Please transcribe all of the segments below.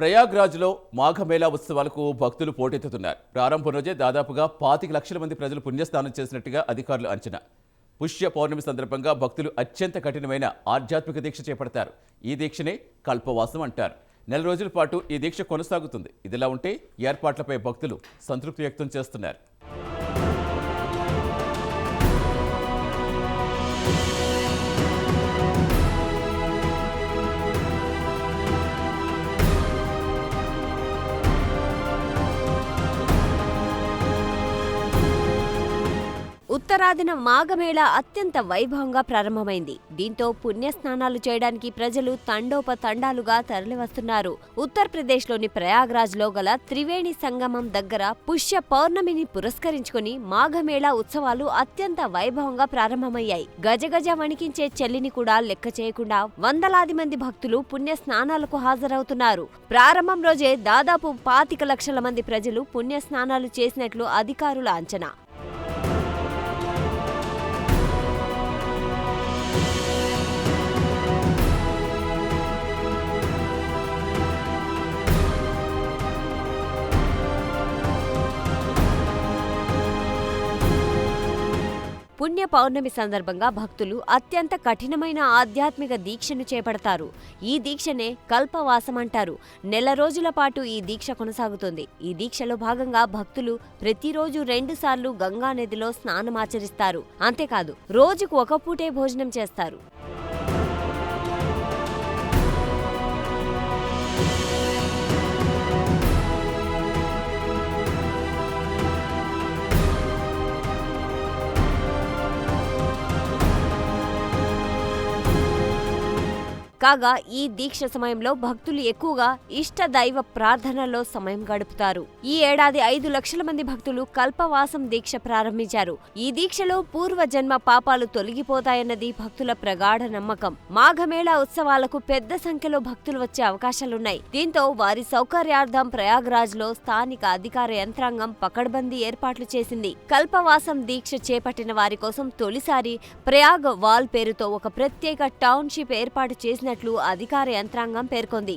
ప్రయాగ్రాజ్లో మాఘమేళా ఉత్సవాలకు భక్తులు పోటెత్తుతున్నారు. ప్రారంభం రోజే దాదాపుగా పాతిక లక్షల మంది ప్రజలు పుణ్యస్నానం చేసినట్టుగా అధికారులు అంచనా. పుష్య పౌర్ణమి సందర్భంగా భక్తులు అత్యంత కఠినమైన ఆధ్యాత్మిక దీక్ష చేపడతారు. ఈ దీక్షనే కల్పవాసం అంటారు. నెల రోజుల పాటు ఈ దీక్ష కొనసాగుతుంది. ఇదిలా ఉంటే ఏర్పాట్లపై భక్తులు సంతృప్తి వ్యక్తం చేస్తున్నారు. ఉత్తరాదిన మాఘమేళ అత్యంత వైభవంగా ప్రారంభమైంది. దీంతో పుణ్యస్నానాలు చేయడానికి ప్రజలు తండోపతండాలుగా తరలివస్తున్నారు. ఉత్తరప్రదేశ్లోని ప్రయాగ్రాజ్లో గల త్రివేణి సంగమం దగ్గర పుష్య పౌర్ణమిని పురస్కరించుకుని మాఘమేళ ఉత్సవాలు అత్యంత వైభవంగా ప్రారంభమయ్యాయి. గజగజ వణికించే చెల్లిని కూడా లెక్క చేయకుండా వందలాది మంది భక్తులు పుణ్య స్నానాలకు హాజరవుతున్నారు. ప్రారంభం రోజే దాదాపు పాతిక లక్షల మంది ప్రజలు పుణ్య స్నానాలు చేసినట్లు అధికారుల అంచనా. పుణ్య పౌర్ణమి సందర్భంగా భక్తులు అత్యంత కఠినమైన ఆధ్యాత్మిక దీక్షను చేపడతారు. ఈ దీక్షనే కల్పవాసం అంటారు. నెల రోజుల పాటు ఈ దీక్ష కొనసాగుతుంది. ఈ దీక్షలో భాగంగా భక్తులు ప్రతిరోజు రెండుసార్లు గంగా నదిలో స్నానమాచరిస్తారు అంతేకాదు రోజుకు ఒక పూటే భోజనం చేస్తారు. కాగా ఈ దీక్ష సమయంలో భక్తులు ఎక్కువగా ఇష్ట దైవ ప్రార్థనలో సమయం గడుపుతారు. ఈ ఏడాది ఐదు లక్షల మంది భక్తులు కల్పవాసం దీక్ష ప్రారంభించారు. ఈ దీక్షలో పూర్వ జన్మ పాపాలు తొలగిపోతాయన్నది భక్తుల ప్రగాఢ నమ్మకం. మాఘమేళా ఉత్సవాలకు పెద్ద సంఖ్యలో భక్తులు వచ్చే అవకాశాలున్నాయి. దీంతో వారి సౌకర్యార్థం ప్రయాగ్రాజ్లో స్థానిక అధికార యంత్రాంగం పకడ్బందీ ఏర్పాట్లు చేసింది. కల్పవాసం దీక్ష చేపట్టిన వారి కోసం తొలిసారి ప్రయాగ్ వాల్ పేరుతో ఒక ప్రత్యేక టౌన్షిప్ ఏర్పాటు చేసిన చేసినట్లు అధికార యంత్రాంగం పేర్కొంది.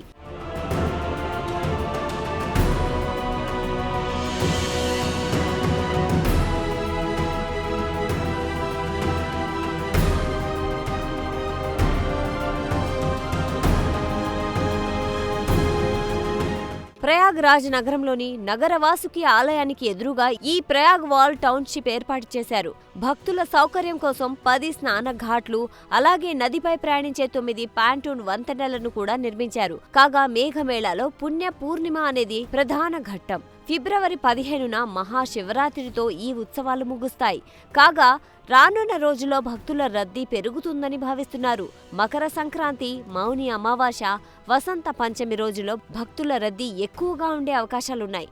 ప్రయాగ్రాజ్ నగరంలోని నగరవాసుకి ఆలయానికి ఎదురుగా ఈ ప్రయాగ్ వాల్ టౌన్షిప్ ఏర్పాటు చేశారు. భక్తుల సౌకర్యం కోసం పది స్నాన ఘాట్లు అలాగే నదిపై ప్రయాణించే తొమ్మిది పాంటూన్ వంతెనలను కూడా నిర్మించారు. కాగా మేఘమేళాలో పుణ్య పూర్ణిమ అనేది ప్రధాన ఘట్టం. ఫిబ్రవరి పదిహేనున మహాశివరాత్రితో ఈ ఉత్సవాలు ముగుస్తాయి. కాగా రానున్న రోజుల్లో భక్తుల రద్దీ పెరుగుతుందని భావిస్తున్నారు. మకర సంక్రాంతి మౌని అమావాస్య వసంత పంచమి రోజులో భక్తుల రద్దీ ఎక్కువగా ఉండే అవకాశాలున్నాయి.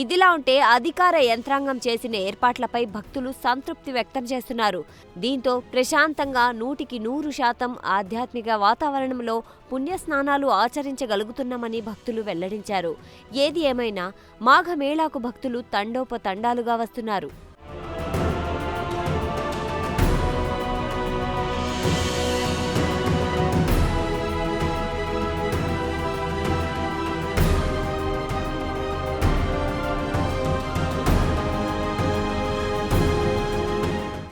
ఇదిలా ఉంటే అధికార యంత్రాంగం చేసిన ఏర్పాట్లపై భక్తులు సంతృప్తి వ్యక్తం చేస్తున్నారు. దీంతో ప్రశాంతంగా నూటికి నూరు శాతం ఆధ్యాత్మిక వాతావరణంలో పుణ్యస్నానాలు ఆచరించగలుగుతున్నామని భక్తులు వెల్లడించారు. ఏది ఏమైనా మాఘమేళాకు భక్తులు తండోపతండాలుగా వస్తున్నారు.